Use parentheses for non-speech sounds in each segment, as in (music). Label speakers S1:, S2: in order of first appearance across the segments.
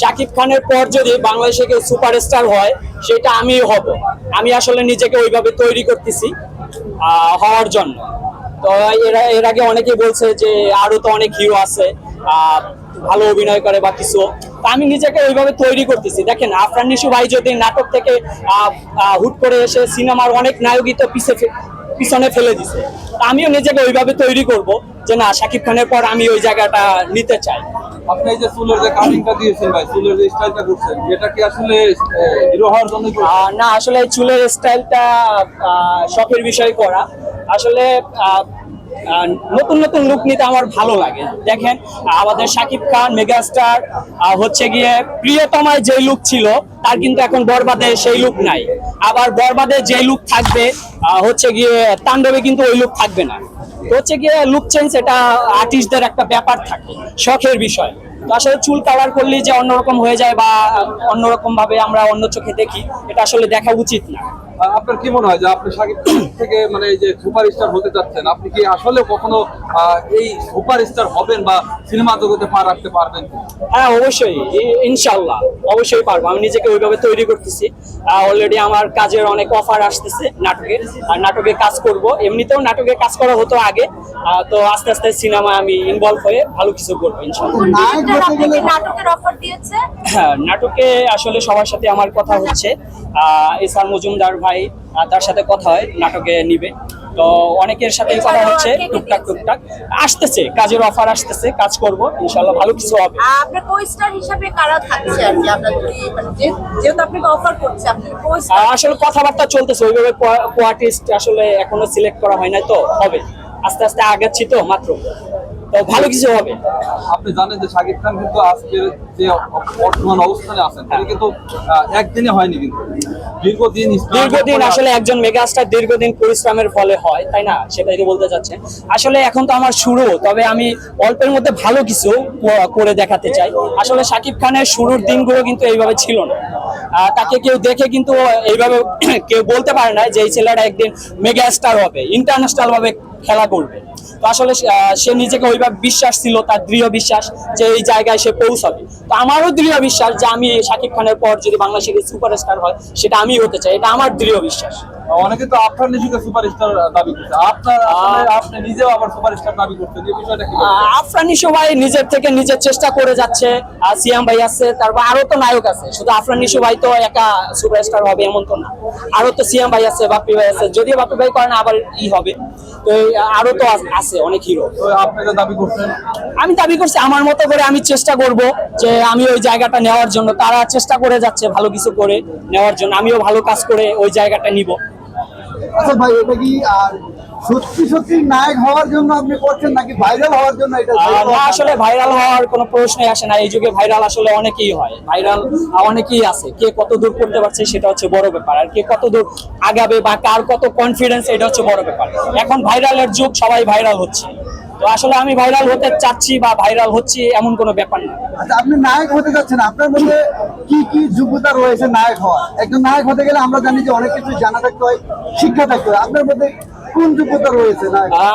S1: শাকিব খানের পর যদি বাংলাদেশে কেউ সুপারস্টার হয়, সেটা আমিই হব। আমি আসলে নিজেকে ওইভাবে তৈরি করতেছি হওয়ার জন্য। তো এর এর আগে অনেকে বলছে যে আরও তো অনেক হিরো আছে ভালো অভিনয় করে বা কিছু। আমি নিজেকে ওইভাবে তৈরি করতেছি। দেখেন, আফরান নিশু ভাই যদি নাটক থেকে হুট করে এসে সিনেমার অনেক নায়কই তো পিছে পিছনে ফেলে দিছে। আমিও নিজেকে ওইভাবে তৈরি করব যে না শাকিব খানের পর আমি ওই জায়গাটা নিতে চাই।
S2: আপনি যে চুলের যে কাটিংটা দিয়েছেন ভাই চুলের যে স্টাইলটা করছেন এটা কি আসলে হিরো হওয়ার জন্য
S1: না আসলে চুলের স্টাইলটা শখের বিষয় করা। আসলে নতুন নতুন লুক নিতে আমার ভালো লাগে। দেখেন আমাদের শাকিব খান মেগাস্টার হচ্ছে গিয়ে প্রিয়তমায় যে লুক ছিল, তার কিন্তু এখন বরবাদে সেই লুক নাই। আবার বরবাদে যে লুক থাকবে হচ্ছে গিয়ে তাণ্ডবে কিন্তু ওই লুক থাকবে না। হচ্ছে গিয়ে লুক চেঞ্জ এটা আর্টিস্টদের একটা ব্যাপার থাকে, শখের বিষয়। তো আসলে চুল কালার করলে যে অন্যরকম হয়ে যায় বা অন্যরকম ভাবে আমরা অন্য চোখে দেখি, এটা আসলে দেখা উচিত না।
S2: আপনার কি মনে হয় যে আপনি খান থেকে মানে এই যে সুপারস্টার হতে চাচ্ছেন আপনি কি আসলে কখনো এই সুপারস্টার হবেন বা সিনেমা জগতে পা রাখতে পারবেন
S1: হ্যাঁ অবশ্যই। ইনশাল্লাহ অবশ্যই পারব। আমি নিজেকে ওইভাবে তৈরি করতেছি। অলরেডি আমার কাজের অনেক অফার আসতেছে নাটকে। আর নাটকে কাজ করব। এমনিতেও নাটকে কাজ করা হতো আগে। আহ, তো আস্তে আস্তে সিনেমা আমি ইনভলভ হয়ে ভালো কিছু করব হ্যাঁ নাটকে আসলে সবার সাথে আমার কথা হচ্ছে। আহ, এসআর মজুমদার ভাই তার সাথে কথা হয় নাটকে নিবে। তো অনেকের সাথেই কথা হচ্ছে টুকটাক টুকটাক। আসতেছে কাজের অফার আসতেছে কাজ করব ইনশাল্লাহ ভালো কিছু হবে।
S3: আপনার কো স্টার হিসাবে কারা থাকছে আর কি? আপনার মানে যেহেতু আপনাকে অফার করছে আপনি
S1: আসলে কথাবার্তা চলতেছে ওইভাবে কোয়ার্টিস্ট আসলে এখনও সিলেক্ট করা হয় নাই তো হবে। আস্তে আস্তে আগাচ্ছি তো মাত্র। তো ভালো কিছু হবে।
S2: আপনি জানেন যে শাকিব খান কিন্তু আজকের যে বর্তমান অবস্থানে আছেন তিনি কিন্তু একদিনে হয়নি কিন্তু। দীর্ঘদিন
S1: দীর্ঘদিন আসলে একজন মেগাস্টার দীর্ঘদিন পরিশ্রমের ফলে হয় তাই না? সেটাই তো বলতে চাচ্ছেন। আসলে এখন তো আমার শুরু তবে আমি অল্পের মধ্যে ভালো কিছু করে দেখাতে চাই। আসলে শাকিব খানের শুরুর দিনগুলো কিন্তু এইভাবে ছিল না। তাকে কেউ দেখে কিন্তু এইভাবে (clears throat) কেউ বলতে পারে না যে এই ছেলেটা একদিন মেগা স্টার হবে ইন্টারন্যাশনাল ভাবে খেলা করবে। তো আসলে সে নিজেকে ওইভাবে বিশ্বাস ছিল তার দৃঢ় বিশ্বাস যে এই জায়গায় সে পৌঁছাবে। তো আমারও দৃঢ় বিশ্বাস যে আমি শাকিব খানের পর যদি বাংলাদেশের সুপারস্টার হয় সেটা আমি হতে চাই। এটা আমার দৃঢ় বিশ্বাস।
S2: অনেকে তো আপনার নিজেকে সুপারস্টার দাবি করছে। আপনার আপনি নিজেও আবার সুপারস্টার দাবি করছেন। এই বিষয়টা কি
S1: সবাই নিজের থেকে নিজের চেষ্টা করে যাচ্ছে। আর সিয়াম ভাই আছে তারপর আরও তো নায়ক আছে। শুধু আফরান নিশু ভাই তো একা সুপারস্টার হবে এমন তো না। আরও তো সিয়াম ভাই আছে বাপি ভাই আছে। যদিও বাপি ভাই করে না আবার ই হবে। তো আরও তো আছে অনেক হিরো
S2: আপনি দাবি করছেন।
S1: আমি দাবি করছি আমার মতো করে আমি চেষ্টা করব যে আমি ওই জায়গাটা নেওয়ার জন্য। তারা চেষ্টা করে যাচ্ছে ভালো কিছু করে নেওয়ার জন্য। আমিও ভালো কাজ করে ওই জায়গাটা নিব।
S4: আচ্ছা ভাই এটা কি আর সত্যি সত্যি নায়ক হওয়ার জন্য আপনি করছেন নাকি ভাইরাল হওয়ার জন্য এটা
S1: না আসলে ভাইরাল হওয়ার কোনো প্রশ্নই আসে না। এই যুগে ভাইরাল আসলে অনেকেই হয়। ভাইরাল অনেকেই আছে। কে কত দূর করতে পারছে সেটা হচ্ছে বড় ব্যাপার। আর কে কত দূর আগাবে বা কার কত কনফিডেন্স এটা হচ্ছে বড় ব্যাপার। এখন ভাইরালের যুগ সবাই ভাইরাল হচ্ছে। তো আসলে আমি ভাইরাল হতে চাচ্ছি বা ভাইরাল হচ্ছি এমন কোনো ব্যাপার না।
S4: আচ্ছা আপনি নায়ক হতে যাচ্ছেন। আপনার মধ্যে কি কি যোগ্যতা রয়েছে নায়ক হওয়ার? একজন নায়ক হতে গেলে আমরা জানি যে অনেক কিছু জানা থাকতে হয় শিক্ষা থাকতে হয়। আপনার মধ্যে কোন যোগ্যতা রয়েছে?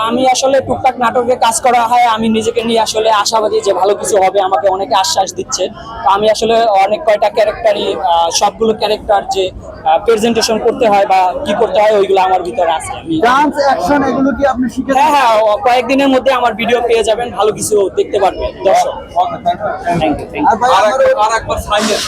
S1: আমি আসলে টুকটাক নাটকে কাজ করা হয় আমি নিজেকে নিয়ে আসলে আশাবাদী যে ভালো কিছু হবে আমাকে অনেকে আশ্বাস দিচ্ছে। তো আমি আসলে অনেক কয়টা ক্যারেক্টারই সবগুলো ক্যারেক্টার যে প্রেজেন্টেশন করতে হয় বা কি করতে হয় ওইগুলো আমার ভিতরে আছে।
S4: ডান্স অ্যাকশন এগুলো কি আপনি শিখে
S1: হ্যাঁ হ্যাঁ কয়েকদিনের মধ্যে আমার ভিডিও পেয়ে যাবেন ভালো কিছু দেখতে পারবেন দর্শক. থ্যাংক ইউ থ্যাংক ইউ
S4: আর
S2: একবার- আর একবার সাইলেন্ট